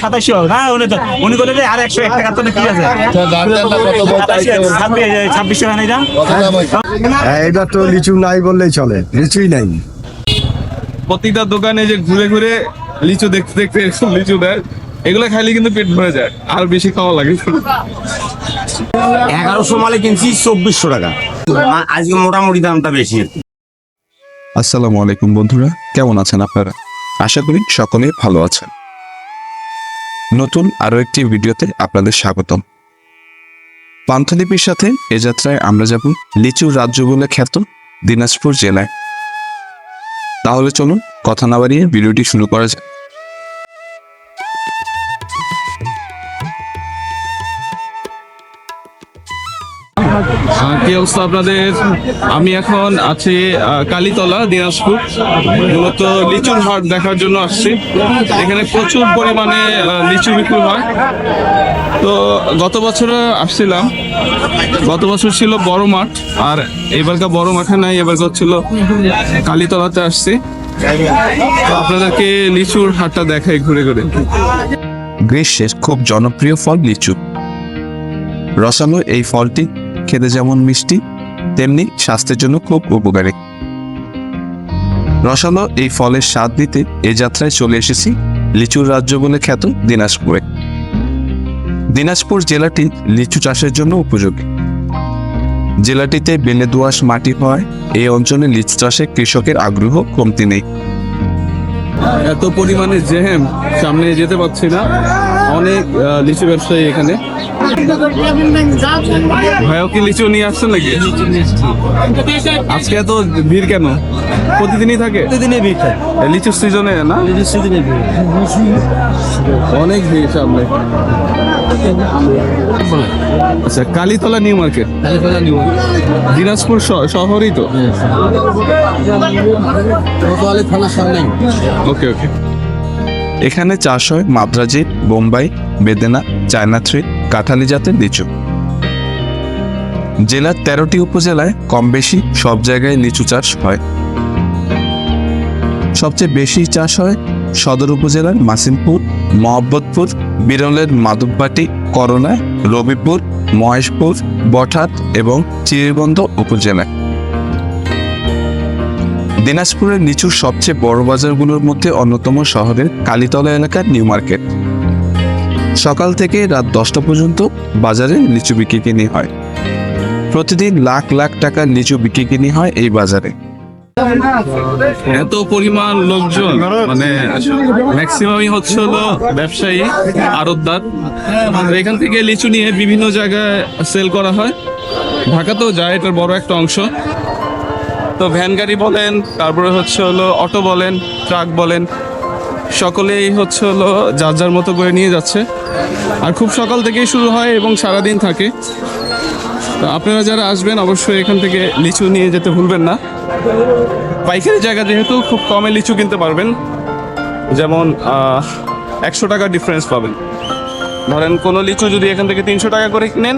সাতাশি হবে। না উনি তো উনি বলে আর একশো এক টাকা তো কি আছে সাতাশি আছে, ছাব্বিশ ছাব্বিশশো হয় না? এটা? হ্যাঁ তো লিচু নাই বললেই চলে। লিচুই নাই। প্রতিটা দোকানে যে ঘুরে ঘুরে লিচু দেখতে দেখতে এরকম লিচু দেয় এগুলো খাইলে কিন্তু পেট ভরে যায়। আর বেশি খাওয়া লাগে এগারোশো মালে কিনছি চব্বিশশো টাকা। আজকে মোটামুটি দামটা বেশি। আসসালামু আলাইকুম বন্ধুরা কেমন আছেন আপনারা? আশা করি সকলে ভালো আছেন। নতুন আরও একটি ভিডিওতে আপনাদের স্বাগতম। পান্থলিপির সাথে এ যাত্রায় আমরা যাব লিচু রাজ্য বলে খ্যাত দিনাজপুর জেলায়। তাহলে চলুন কথা না বাড়িয়ে ভিডিওটি শুরু করা যাক। অবস্থা আপনাদের, আমি এখন আছি কালীতলা, দিনাজপুর। মূলত লিচুর হাট দেখার জন্য আসছি। এখানে প্রচুর পরিমাণে লিচু বিক্রি হয়। তো গত বছর আসছিলাম। গত বছর ছিল বড় মাঠ, আর এবারকার বড় মাঠে নাই, এবারকার ছিল কালীতলাতে আসছি। তো আপনাদেরকে লিচুর হাটটা দেখাই ঘুরে ঘুরে। গ্রীষ্মের খুব জনপ্রিয় ফল লিচু। রসালো এই ফলটি খেতে যেমন মিষ্টি, তেমনি স্বাস্থ্যের জন্য খুব উপকারী। রসালো এই ফলের স্বাদ দিতে এ যাত্রায় চলে এসেছি লিচুর রাজ্য বলে খ্যাত দিনাজপুরে। দিনাজপুর জেলাটি লিচু চাষের জন্য উপযোগী। জেলাটিতে বেলে দোআঁশ মাটি হওয়ায় এই অঞ্চলে লিচু চাষে কৃষকের আগ্রহ কমতি নেই। এত পরিমাণে জ্যাম, সামনে যেতে পারছি না। অনেক লিচু ব্যবসায়ী এখানে। ভাইও কি লিচু নিয়ে আসছেন নাকি? আজকে এত ভিড় কেন? প্রতিদিনই থাকে? প্রতিদিনে ভিড় থাকে। লিচুর সিজনে না? সিজনে ভিড়। অনেক ভিড় সামনে আচ্ছা কালীতলা নিউ মার্কেট। দিনাজপুর শহরই তো? Okay okay. এখানে চাষ হয় মাদ্রাজি, বোম্বাই, বেদেনা, চায়না থ্রি, কাঁঠালি জাতের লিচু। জেলার তেরোটি উপজেলায় কম বেশি সব জায়গায় লিচু চাষ হয়। সবচেয়ে বেশি চাষ হয় সদর উপজেলার মাসিমপুর, মহব্বতপুর, বিরলের মাধববাটি, করোনা, রবিপুর, মহেশপুর বঠাট এবং চিরিবন্ধ উপজেলায়। দিনাজপুরের লিচুর সবচেয়ে বড় বাজারগুলোর মধ্যে অন্যতম শহরের কালীতলা এলাকার নিউ মার্কেট। সকাল থেকে রাত দশটা পর্যন্ত বাজারে লিচু বিক্রি কিনি হয়। প্রতিদিন লাখ লাখ টাকার লিচু বিক্রি কিনি হয় এই বাজারে। এত পরিমাণ লোকজন মানে ম্যাক্সিমামই হচ্ছে হলো ব্যবসায়ী, আড়তদার। এখান থেকে লিচু নিয়ে বিভিন্ন জায়গায় সেল করা হয়। ঢাকাতেও যায়, এটার বড় একটা অংশ। তো ভ্যান গাড়ি বলেন, তারপরে হচ্ছে হলো অটো বলেন, ট্রাক বলেন, সকলেই হচ্ছে হলো যার যার মতো করে নিয়ে যাচ্ছে। আর খুব সকাল থেকেই শুরু হয় এবং সারাদিন থাকে। তো আপনারা যারা আসবেন, অবশ্যই এখান থেকে লিচু নিয়ে যেতে ভুলবেন না। পাইকারি জায়গা যেহেতু, খুব কমে লিচু কিনতে পারবেন। যেমন একশো টাকা ডিফারেন্স পাবেন। ধরেন কোনো লিচু যদি এখান থেকে তিনশো টাকা করে নেন,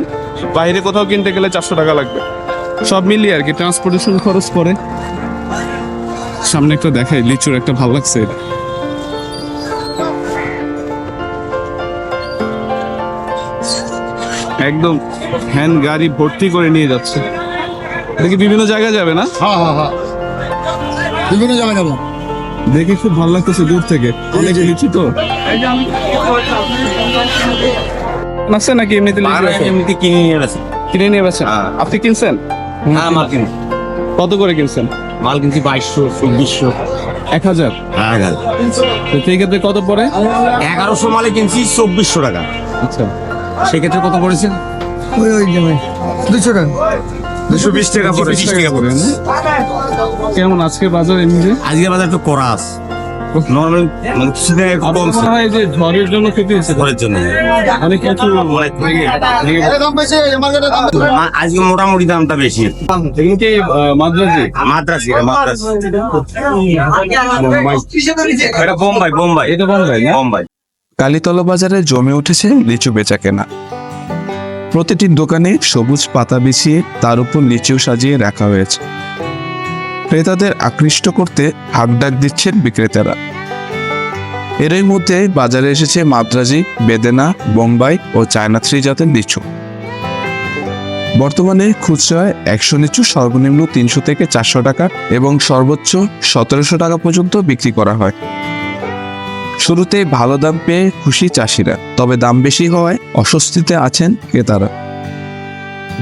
বাইরে কোথাও কিনতে গেলে চারশো টাকা লাগবে। সব মিলিয়ে আর কি ট্রান্সপোর্টেশন খরচ পড়ে। সামনে একটা দেখাই লিচুর একটা ভালো লাগছে। এটা। একদম হ্যান্ড গাড়ি ভর্তি করে নিয়ে যাচ্ছে। দেখি বিভিন্ন জায়গায় যাবে না? হ্যাঁ হ্যাঁ হ্যাঁ। বিভিন্ন জায়গায় যাব। দেখে খুব ভালো লাগতেছে দূর থেকে। অনেক লিচু তো। আছে নাকি এমনিতে এমনিতে কিনে নিয়ে গেছে। কিনে নিয়ে হ্যাঁ। আপনি কিনছেন? হ্যাঁ মাল কিনছি কত করে কিনছেন? মাল কিনছি বাইশশো চব্বিশশো। এক হাজার? হ্যাঁ তো সেই ক্ষেত্রে কত পড়ে? এগারোশো মালে কিনছি চব্বিশশো টাকা। আচ্ছা। সেক্ষেত্রে কত পড়েছেন ওই ওই দুশো টাকা। দুশো বিশ টাকা পড়ে টাকা পড়ে কেমন আজকে বাজার এমনি? আজকে বাজার একটু করা আছে। নর্মাল মানে কিছুদিন আগে কমছে যে ঝড়ের জন্য ক্ষতি হয়েছে? ঘরের জন্য। অনেক কিছু দাম বেশি মার্কেটের দাম মা- আজকে মোটামুটি দামটা বেশি। এগুলো কি আহ, মাদ্রাসি মাদ্রাসি এটা বোম্বাই বোম্বাই। এটা বোম্বাই। কালীতলা বাজারে জমে উঠেছে লিচু বেচা কেনা। প্রতিটি দোকানে সবুজ পাতা বিছিয়ে তার উপর লিচু সাজিয়ে রাখা হয়েছে। ক্রেতাদের আকৃষ্ট করতে হাঁক ডাক দিচ্ছেন বিক্রেতারা। এরই মধ্যে বাজারে এসেছে মাদ্রাজি, বেদেনা, বোম্বাই ও চায়না থ্রি জাতের লিচু। বর্তমানে খুচরায় একশো লিচু সর্বনিম্ন তিনশো থেকে চারশো টাকা এবং সর্বোচ্চ সতেরোশো টাকা পর্যন্ত বিক্রি করা হয়। শুরুতে ভালো দাম পেয়ে খুশি চাষিরা, তবে দাম বেশি হওয়ায় অস্বস্তিতে আছেন ক্রেতারা।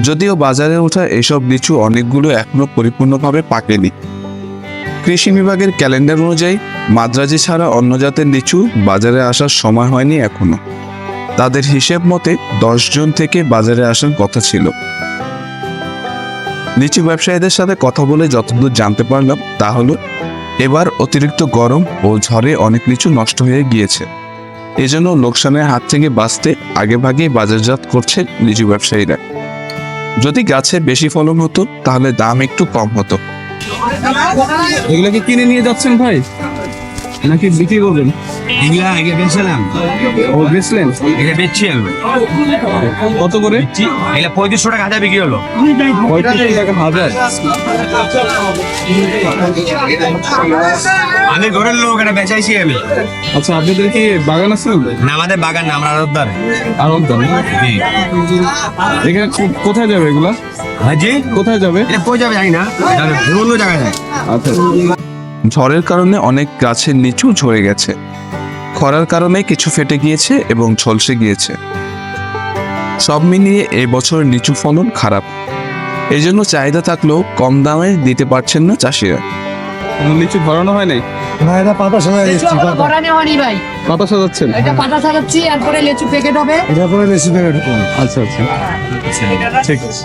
যদিও বাজারে ওঠা এসব লিচু অনেকগুলো এখনও পরিপূর্ণভাবে পাকেনি। কৃষি বিভাগের ক্যালেন্ডার অনুযায়ী মাদ্রাজি ছাড়া অন্য জাতের লিচু বাজারে আসার সময় হয়নি এখনও। তাদের হিসেব মতে দশ জন থেকে বাজারে আসার কথা ছিল। লিচু ব্যবসায়ীদের সাথে কথা বলে যতদূর জানতে পারলাম তা হলো, এবার অতিরিক্ত গরম ও ঝড়ে অনেক লিচু নষ্ট হয়ে গিয়েছে। এজন্য লোকসানের হাত থেকে বাঁচতে আগেভাগেই বাজারজাত করছে লিচু ব্যবসায়ীরা। যদি গাছে বেশি ফলন হতো, তাহলে দাম একটু কম হতো। এগুলো কি কিনে নিয়ে যাচ্ছেন ভাই? নাকি বিক্রি করবেন? এগুলা আগে বেচছিলাম। ও বেচলেন? এটা বেচছি আমি। কত করে? এগুলা পঁয়ত্রিশশো টাকা হাজার বিক্রি হলো। পঁয়ত্রিশ টাকা হাজার। আমি ঘরের লোক এটা বেচাইছি আমি। আচ্ছা আপনাদের কি বাগান আছে না আমাদের বাগান না আমরা আরবদার আর এখানে কোথায় যাবে এগুলা? হাজি কোথায় যাবে? এটা কই যাবে জানি না। জায়গায় যায়। আচ্ছা। ঝড়ের কারণে অনেক গাছের নিচু ঝরে গেছে। খরার কারণে কিছু ফেটে গিয়েছে এবং ঝলসে গিয়েছে। সব মিলিয়ে এই বছর লিচু ফলন খারাপ। এই জন্য চাহিদা থাকলেও কম দামে দিতে পারছেন না চাষিরা। কোনো লিচু ধরানো হয় নাই? এটা পাতা ভরানো হয়নি ভাই। পাতা সাজাচ্ছেন? এটা পাতা সাজাচ্ছি এরপরে লেচু প্যাকেট হবে এটা পরে বেশি প্যাকেট আচ্ছা আচ্ছা। ঠিক আছে।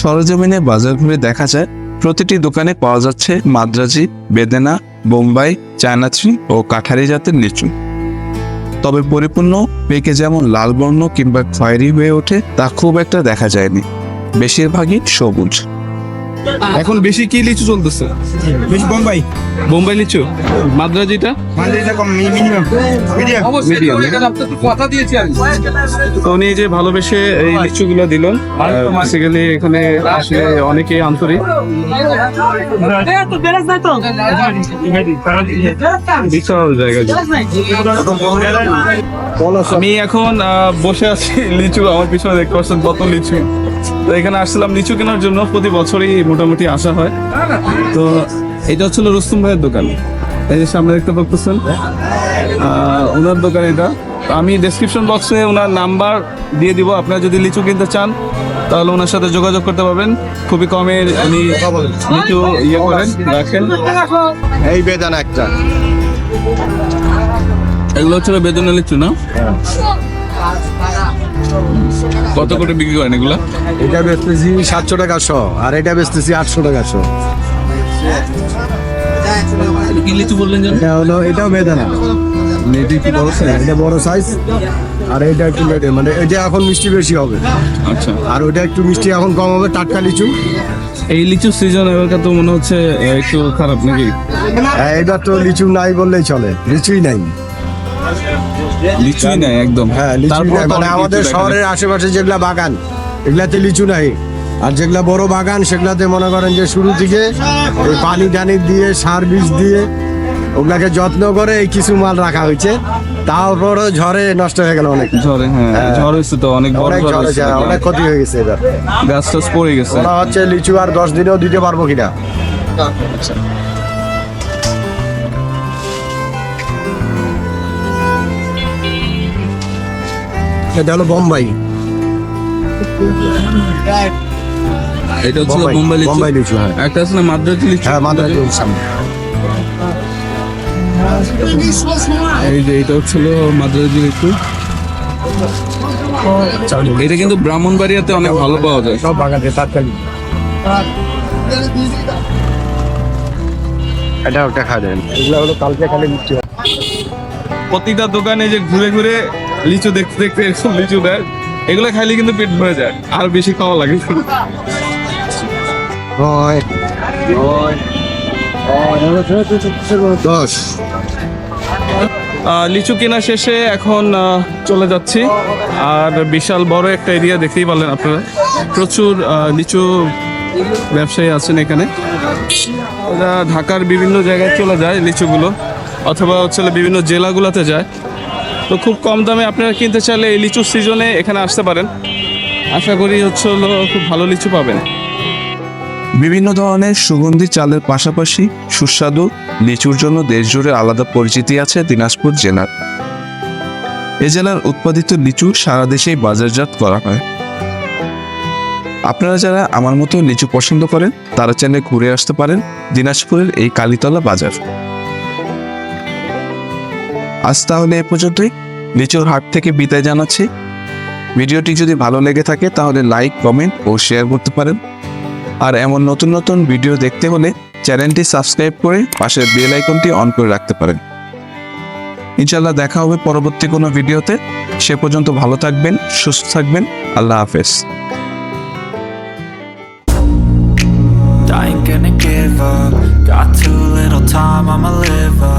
সরজমিনে বাজার ঘুরে দেখা যায় প্রতিটি দোকানে পাওয়া যাচ্ছে মাদ্রাজি, বেদেনা, বোম্বাই চায়নাচি ও কাঠারি জাতের লিচু। তবে পরিপূর্ণ পেকে যেমন লাল বর্ণ কিংবা খয়েরি হয়ে ওঠে, তা খুব একটা দেখা যায়নি। বেশিরভাগই সবুজ। এখন বেশি কি লিচু চলতেছে? বেশি বোম্বাই। বোম্বাই লিচু? মাদ্রাজিটা কম মিনিমাম। মিডিয়াম। মিডিয়াম তো উনি এই যে ভালোবেসে এই লিচুগুলো দিল বেসিক্যালি এখানে আসলে অনেকেই আন্তরিক। বিশাল জায়গা আমি এখন বসে আছি লিচু আমার পিছনে দেখতে পাচ্ছেন কত লিচু। তো এখানে আসছিলাম লিচু কেনার জন্য প্রতি বছরই মোটামুটি আসা হয়। তো এটা হচ্ছিল রুস্তুম ভাইয়ের দোকান। এই যে সামনে দেখতে পাচ্ছেন ওনার দোকান এটা। আমি ডেসক্রিপশন বক্সে ওনার নাম্বার দিয়ে দিব। আপনারা যদি লিচু কিনতে চান তাহলে ওনার সাথে যোগাযোগ করতে পারবেন। খুবই কমে উনি লিচু ইয়ে করেন রাখেন। এই বেদানা একটা। এগুলো হচ্ছে বেদনা লিচু না? কত করে বিক্রি করেন এগুলা? এটা বেচতেছি সাতশো টাকা শ আর এটা বেচতেছি আটশো টাকা শ। কি লিচু বললেন এটা হলো এটাও বেদানা। বড়? এটা বড় সাইজ আর এটা একটু মেটে মানে এটা এখন মিষ্টি বেশি হবে। আচ্ছা। আর ওটা একটু মিষ্টি এখন কম হবে টাটকা লিচু। এই লিচু সিজন এবারকার তো মনে হচ্ছে একটু খারাপ নাকি? এবার তো লিচু নাই বললেই চলে লিচুই নাই। লিচুই নাই একদম। হ্যাঁ লিচু নাই মানে আমাদের শহরের আশেপাশে যেগুলা বাগান এগুলাতে লিচু নাই। আর যেগুলা বড় বাগান সেগুলাতে মনে করেন যে শুরু থেকে এই পানি টানি দিয়ে সার বীজ দিয়ে ওগুলাকে যত্ন করে এই কিছু মাল রাখা হয়েছে। তারপরও ঝড়ে নষ্ট হয়ে গেল অনেক। ঝড়ে হ্যাঁ ঝড় হয়েছে তো অনেক বড় ঝড় হয়েছে অনেক ক্ষতি হয়ে গেছে এবার। গাছ টাছ পড়ে গেছে। ওরা হচ্ছে লিচু আর দশ দিনেও দিতে পারব কিনা? এটা হলো বোম্বাই। এটা হচ্ছে বোম্বাই লিচু বোম্বাই লিচু হ্যাঁ। একটা আছে না মাদ্রাজি লিচু হ্যাঁ মাদ্রাজ সামনে। এই যে এটা হচ্ছিল মাদ্রাজি লিচু এটা কিন্তু ব্রাহ্মণবাড়িয়াতে অনেক ভালো পাওয়া যায়। সব বাগানে এটা খাওয়া এগুলো হলো কালকে খালি প্রতিটা দোকানে যে ঘুরে ঘুরে লিচু দেখতে দেখতে এরকম লিচু দেয়। এগুলো খাইলে কিন্তু পেট ভরে যায় আর বেশি খাওয়া লাগে। হয় দশ। লিচু কেনা শেষে এখন চলে যাচ্ছি। আর বিশাল বড় একটা এরিয়া দেখতেই পারলেন আপনারা। প্রচুর লিচু ব্যবসায়ী আছেন এখানে। ঢাকার বিভিন্ন জায়গায় চলে যায় লিচুগুলো অথবা হচ্ছে বিভিন্ন জেলাগুলোতে যায়। তো খুব কম দামে আপনারা কিনতে চাইলে এই লিচুর সিজনে এখানে আসতে পারেন। আশা করি হচ্ছে হলো খুব ভালো লিচু পাবেন। বিভিন্ন ধরনের সুগন্ধি চালের পাশাপাশি সুস্বাদু লিচুর জন্য দেশজুড়ে আলাদা পরিচিতি আছে দিনাজপুর জেলার। এ জেলার উৎপাদিত লিচু সারা দেশেই বাজারজাত করা হয়। আপনারা যারা আমার মতো লিচু পছন্দ করেন, তারা চাইলে ঘুরে আসতে পারেন দিনাজপুরের এই কালীতলা বাজার। আজ তাহলে এ পর্যন্তই। লিচুর হাট থেকে বিদায় জানাচ্ছি। ভিডিওটি যদি ভালো লেগে থাকে তাহলে লাইক কমেন্ট ও শেয়ার করতে পারেন। আর এমন নতুন নতুন ভিডিও দেখতে হলে চ্যানেলটি সাবস্ক্রাইব করে পাশের বেল আইকনটি অন করে রাখতে পারেন। ইনশাল্লাহ দেখা হবে পরবর্তী কোনো ভিডিওতে। সে পর্যন্ত ভালো থাকবেন সুস্থ থাকবেন। আল্লাহ হাফেজ। Gonna give up. Got too little time, I'ma live up.